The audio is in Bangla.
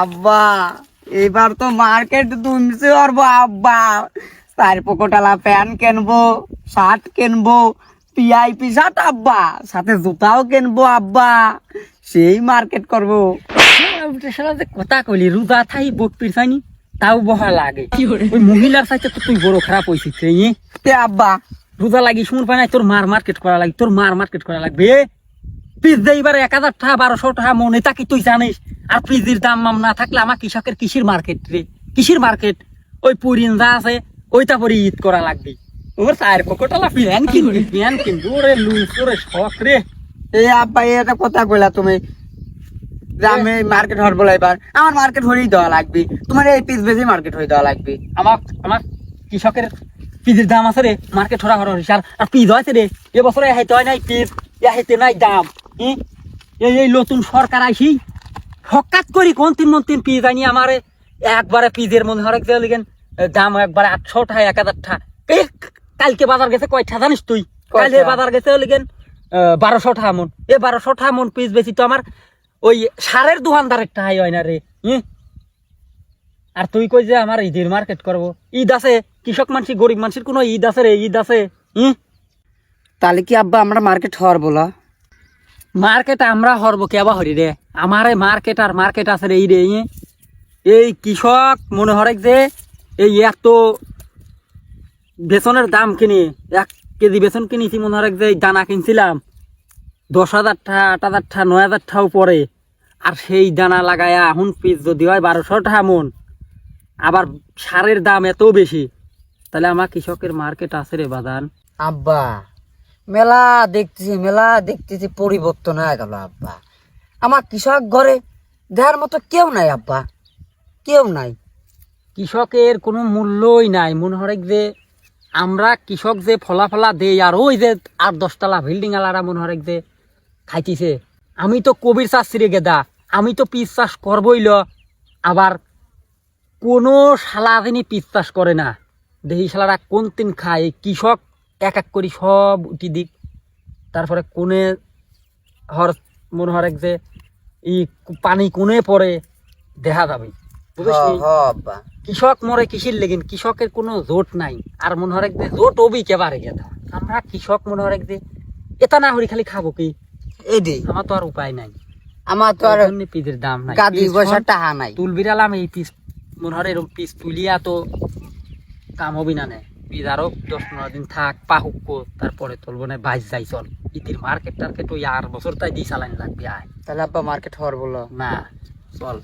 আব্বা এবার তো মার্কেট দুমছে পারব আব্বা। চার পকোটালা প্যান্ট কিনবো শার্ট কিনবো পিআইপি শার্ট আব্বা সাথে জুতাও কিনবো আব্বা। সেই মার্কেট করব। কথা কইলি রোজা থাই বক পিরছানি তাও বহা লাগে। ওই মহিলার সাথে তো তুই বড় খারাপ হয়েছিস রে আব্বা। রোজা লাগি শুন পাই নাই তোর মার মার্কেট করা লাগে তোর মার মার্কেট করা লাগবে পিস এবার এক হাজার টাকা, বারোশো টাকা, মনে তাকে তুই জানিস। আর পিসির দাম মাম না থাকলে আমার কৃষকের কৃষির মার্কেট রে। কৃষির মার্কেট। ওই পুরিন যা আছে ঈদ করা লাগবে। ওর চায়ের কিনবি কিনবি। ওরে ওরে শখ রে। একটা কথা কইলা তুমি। আমি মার্কেট হর এবার। আমার মার্কেট হরেই দেওয়া লাগবে। তোমার এই পিস বেশি মার্কেট হয়ে দেওয়া লাগবে। আমার আমার কৃষকের পিসের দাম আছে রে। মার্কেট ছড়া হর আর পিস হয়েছে রে। এবছরে হাইতে হয় নাই পিস। হাইতে নাই দাম? এই এই নতুন সরকার আইসি হকাত করি কোন তিন মন তিন পিস আনি আমার একবারে পিসের মধ্যে হরেক যে লিগেন দাম একবারে আটশো টাকা এক হাজার টাকা এই কালকে বাজার গেছে কয়টা জানিস তুই? কালকে? বাজার গেছে লিগেন বারোশো টাকা মন। এ বারোশো টাকা মন পিস বেশি তো আমার ওই সারের দোকানদারের টাকাই হয় না রে ই? আর তুই কই যে আমার ঈদের মার্কেট করব। ঈদ আছে কৃষক মানুষ গরিব মানুষের কোনো ঈদ আছে রে ঈদ আছে হুম তাহলে কি আব্বা আমরা মার্কেট হওয়ার বলা? মার্কেট আমরা হরব কেবা হরি রে? আমারে মার্কেট আর মার্কেট আছে রে এই রে এই কৃষক মনে হরেক যে এই এত বেসনের দাম কিনি, এক কেজি বেসন কিনেছি মনে হরেক যে দানা কিনছিলাম। দশ হাজার টাকা আট হাজার টাকা নয় হাজার টাকাও পরে আর সেই দানা লাগায়া এখন পিস যদি হয় বারোশো টাকা মন। আবার সারের দাম এত বেশি। তাহলে আমার কৃষকের মার্কেট আছে রে বাদান। আব্বা। মেলা দেখতেছি মেলা দেখতেছি পরিবর্তন হয়ে গেল, আব্বা। আমার কৃষক ঘরে দেওয়ার মতো কেউ নাই, আব্বা। কেউ নাই। কৃষকের কোনো মূল্যই নাই। মনে হয় যে আমরা কৃষক যে ফলাফলা দেই আর ওই যে আট দশতলা বিল্ডিং আলারা মনে হয় যে খাইতিছে। আমি তো কবির চাষ ছিঁড়ে গেদা। আমি তো পিস চাষ করবই ল। আবার কোনো শালা দিনই পিস চাষ করে না, দেহি শালারা কোন দিন খায়? কৃষক এক এক করি সব উঠি দিক। তারপরে কোনে হর মনে হয় যে ই পানি কোনে পড়ে দেখা যাবে। কৃষক মরে কৃষির লেগিন কৃষকের কোনো জোট নাই। আর মনে হয় যে জোট ওবি কেবারে গেদা। আমরা কৃষক মনে হয় যে এটা না হরি খালি খাব কি? এডি আমার তো আর উপায় নাই। আমার তো আর জন্যে পিসের দাম নাই। পিস পয়সা টাহা নাই। তুল বিড়ালাম এই পিস মনে হয় এরকম পিস তুলিয়া তো কাম হবি না নে। আরও দশ পনেরো দিন থাক পাহুক তারপরে তোলব না বাইশ যাই চল। ইতির মার্কেট টার্কেট ওই আর বছর তাই দিয়ে চালানি লাগবে আয়। তাহলে আব্বা মার্কেট হওয়ার বলো। না চল।